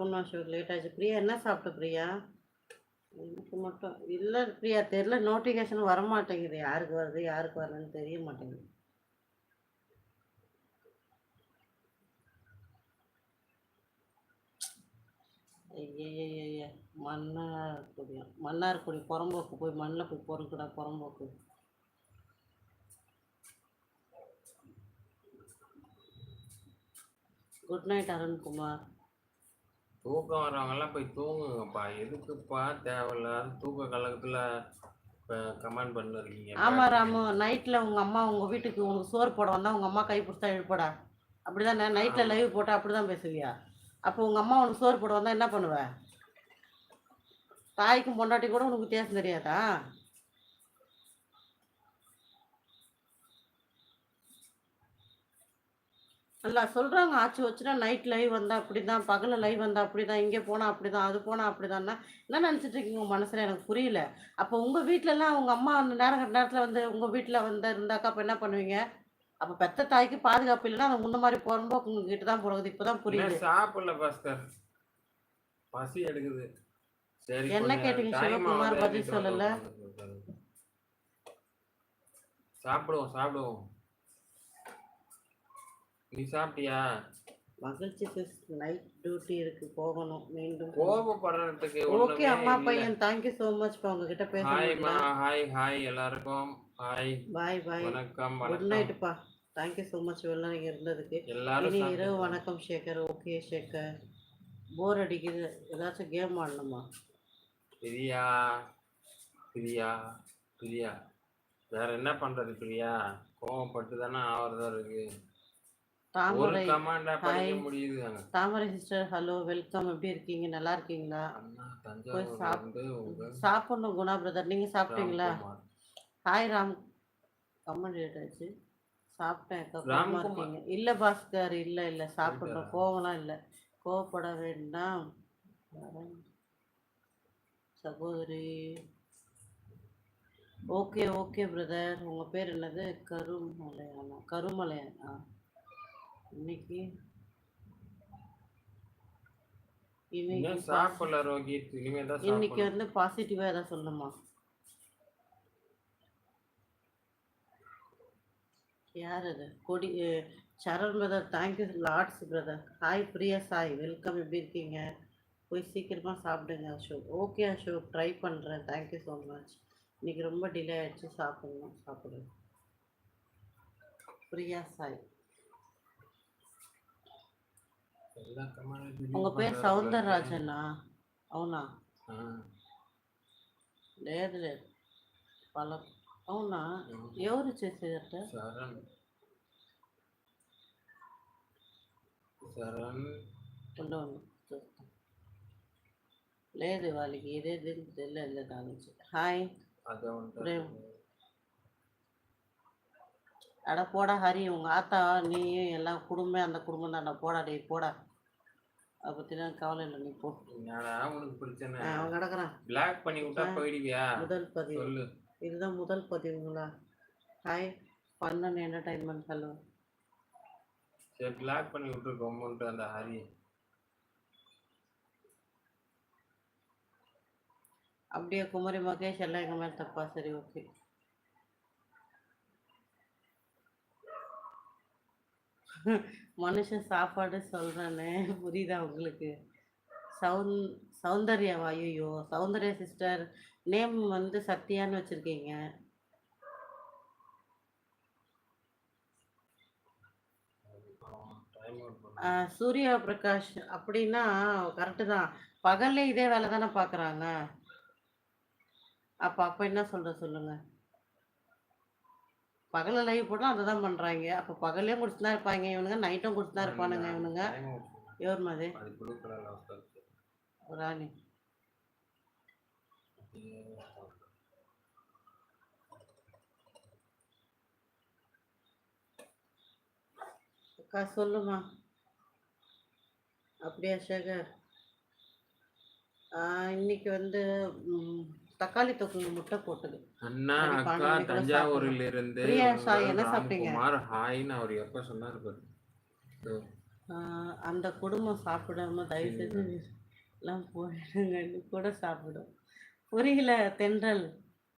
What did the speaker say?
சாப்பிட்ணும் அசோக் லேட் ஆச்சு. பிரியா என்ன சாப்பிட்ட பிரியா? எனக்கு மட்டும் இல்லை பிரியா தெரில நோட்டிஃபிகேஷன் வர மாட்டேங்குது யாருக்கு வருது யாருக்கு வரலன்னு தெரிய மாட்டேங்குது. ஐயய்யய்ய மன்னார்குடி. மன்னார்குடி புறம்போக்கு. போய் மண்ணில் போய் பொறுக்குடா புறம்போக்கு. Good night Arunkumar. தூக்கம் வரவங்கெல்லாம் போய் தூங்குங்கப்பா. எதுக்குப்பா தேவையில்லாத தூக்க கலக்கத்துல கமெண்ட் பண்ணிருக்கீங்க ஆமா ராமு நைட்ல உங்க அம்மா உங்க வீட்டுக்கு உனக்கு சோறு போட வந்தா உங்க அம்மா கை பிடிச்சா எழுப்படா அப்படிதானே நைட்ல ஆமா. லைவ் போட்டா அப்படிதான் பேசுவியா? அப்போ உங்க அம்மா உனக்கு சோறு போட வந்தா என்ன பண்ணுவ? தாய்க்கும் பொண்டாட்டி கூட உனக்கு வித்தியாசம் தெரியாதா? நல்லா சொல்றாங்க ஆச்சு வச்சுனா நைட் லைவ் வந்தா அப்படிதான் பகல்ல லைவ் வந்தா அப்படிதான் இங்கே போனா அப்படிதான் அது போனா அப்படிதான்னா என்ன நினைச்சிட்டு இருக்கீங்க உங்க மனசுல? எனக்கு புரியல. அப்போ உங்க வீட்ல எல்லாம் உங்க அம்மா அந்த நேரம் நேரத்துல வந்து உங்க வீட்ல வந்து இருந்தாக்கா அப்ப என்ன பண்ணுவீங்க? அப்ப பெத்த தாய்க்கு பாதுகாப்பு இல்லைன்னா அந்த முன்ன மாதிரி போகும்போது உங்க கிட்ட தான் போறது. இப்பதான் புரியுது. இன்னும் சாப்பிடல பாஸ்கர்? பசி எடுக்குது. சரி என்ன கேட்டீங்க சிவகுமார் பதில் வீட்டுல சொல்லல? சாப்பிடுவோம் சாப்பிடுவோம். நீ சாப்பிட்டியா? மகிழ்ச்சி நைட் டியூட்டி இருக்கு போகணும் மீண்டும் கோபப்படுறதுக்கு ஓகே அம்மா. பையன் தேங்க்யூ ஸோ மச் இப்போ உங்ககிட்ட பேச ஹாய்மா ஹாய் ஹாய் எல்லாருக்கும். ஹாய் பாய் பாய் வணக்கம் குட் வணக்கம். நைட்டுப்பா தேங்க்யூ ஸோ மச் வெள்ள நீங்கள் இருந்ததுக்கு. எல்லாரும் இரவு. வணக்கம் சேகர். ஓகே சேகர். போர் அடிக்குது. ஏதாச்சும் கேம் ஆடணுமா? பிரியா பிரியா பிரியா. வேற என்ன பண்றது பிரியா? கோவப்பட்டு தானே ஆவறதா இருக்கு. Thamarai. Thamarai sister hello welcome எப்படி இருக்கீங்க? நல்லா இருக்கீங்களா? உங்க சாப்பிடணும் குணா பிரதர் நீங்கள் சாப்பிட்டீங்களா. ஹாய் ராம். கமெண்ட் ஆச்சு. சாப்பிட்டேன் ராம்குமார். இருக்கீங்க. இல்லை பாஸ்கர். இல்லை இல்லை. சாப்பிட்றோம்? கோவம்லாம் இல்லை. கோவப்பட வேண்டாம். சகோதரி. ஓகே ஓகே பிரதர் உங்கள் பேர் என்னது? கருமலையானா? கருமலையான்? இன்னைக்கு? இன்னைக்கு சாப்பிடல ரோஹித். இனிமே தான் இன்னைக்கு வந்து பாசிட்டிவாக எதாவது சொல்லணுமா? யார் அது? கொடி Saran brother thank you lords brother hi Priya Sai welcome எப்படி இருக்கீங்க? போய் சீக்கிரமாக சாப்பிடுங்க அசோக். ஓகே அசோக் ட்ரை பண்ணுறேன் தேங்க்யூ ஸோ மச் இன்னைக்கு ரொம்ப டிலே ஆயிடுச்சு சாப்பிடணும் சாப்பிடுங்க. பிரியா சாய். எல்லா command உம் delete உங்கள் பேர் பண்றாரு சவுந்தரராஜனா అవునా ஆ. లేదు లేదు వాళ్ళ అవునా ம். ఎవరు చేసేదట சரண் சரண் ఉండు ఉండు చూస్తా లేదు వాళ్ళకి ఇదే దీనికి తెలియదు దాని నుంచి హాయ్ அதை வந்துட்டு பிரேம். அட போடா ஹரி உங்க ஆத்தா நீயும் எல்லாம் குடும்பம் அந்த குடும்பம் தான்டா. போடா டேய் போடா. அதை பற்றிலாம் கவலை இல்லை நீ போ. என்னடா உனக்கு பிரச்சனை? அவன் கிடக்குறான். பிளாக் பண்ணி விட்டா. போயிடுவியா? முதல் பதிவு. சொல்லு. இதுதான் முதல் பதிவுங்களா? ஹாய் பண்ணன் என்டர்டைன்மெண்ட் ஹலோ சரி பிளாக் பண்ணி விட்டு கொம்முன்ட்டு அந்த ஹரி. அப்படியே குமரி மகேஷ் எல்லாம் எங்கள் மேலே தப்பா? சரி ஓகே. மனுஷன் சாப்பாடு சொல்கிறானே புரியுதா உங்களுக்கு? சவுந் சௌந்தர்யா ஐயோ சௌந்தர்யா சிஸ்டர் நேம் வந்து சத்யான்னு வச்சுருக்கீங்க. சூர்யா பிரகாஷ் அப்படின்னா கரெக்டு தான். பகல்ல இதே வேலை தானே பார்க்குறாங்க அப்போ அப்போ என்ன சொல்கிற சொல்லுங்கள் பகலில் லைவ் போட்டால் அதை தான் பண்ணுறாங்க அப்போ பகல்லையும் குடிச்சு தான் இருப்பாங்க. இவனுங்க நைட்டும் குடிச்சு தான் இருப்பானுங்க இவனுங்க. எவர் மாதிரி? ராணி அக்கா சொல்லுமா அப்படியா சேகர்? இன்னைக்கு வந்து தக்காளி தொக்கு முட்டை போட்டது. அண்ணா அக்கா தஞ்சாவூரில் இருந்து பிரியா உங்கள் சாய் என்ன சாப்பிட்டீங்க? ஹாய்னு அவர் எப்ப சொன்னாரு பாரு. அந்த குடும்பம் சாப்பிடாம தயவு செஞ்சு எல்லாம் போயிடுங்கன்னு கூட சாப்பிடும். புரியல தென்றல்.